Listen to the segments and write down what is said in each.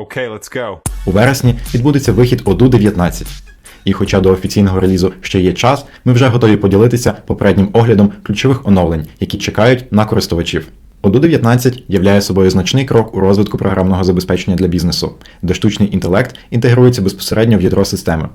Okay, let's go. У вересні відбудеться вихід оду 19. І хоча до офіційного релізу ще є час, ми вже готові поділитися попереднім оглядом ключових оновлень, які чекають на користувачів. Оду 19 являє собою значний крок у розвитку програмного забезпечення для бізнесу, де штучний інтелект інтегрується безпосередньо в ядро системи.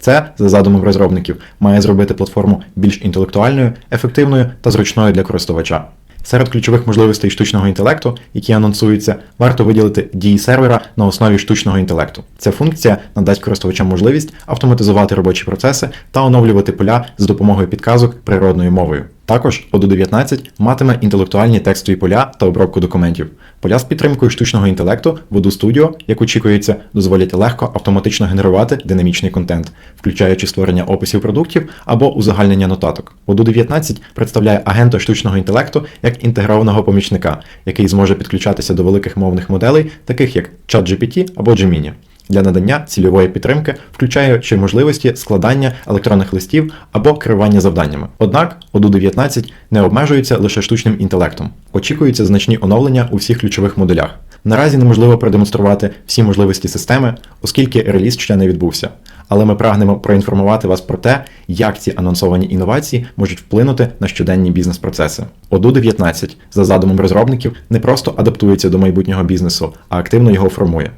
Це, за задумом розробників, має зробити платформу більш інтелектуальною, ефективною та зручною для користувача. Серед ключових можливостей штучного інтелекту, які анонсуються, варто виділити дії сервера на основі штучного інтелекту. Ця функція надасть користувачам можливість автоматизувати робочі процеси та оновлювати поля з допомогою підказок природною мовою. Також Odoo 19 матиме інтелектуальні текстові поля та обробку документів. Поля з підтримкою штучного інтелекту в Odoo Studio, як очікується, дозволять легко автоматично генерувати динамічний контент, включаючи створення описів продуктів або узагальнення нотаток. Odoo 19 представляє агента штучного інтелекту як інтегрованого помічника, який зможе підключатися до великих мовних моделей, таких як ChatGPT або Gemini. Для надання цільової підтримки, включаючи можливості складання електронних листів або керування завданнями. Однак Odoo 19 не обмежується лише штучним інтелектом. Очікуються значні оновлення у всіх ключових моделях. Наразі неможливо продемонструвати всі можливості системи, оскільки реліз ще не відбувся. Але ми прагнемо проінформувати вас про те, як ці анонсовані інновації можуть вплинути на щоденні бізнес-процеси. Odoo 19 за задумом розробників не просто адаптується до майбутнього бізнесу, а активно його формує.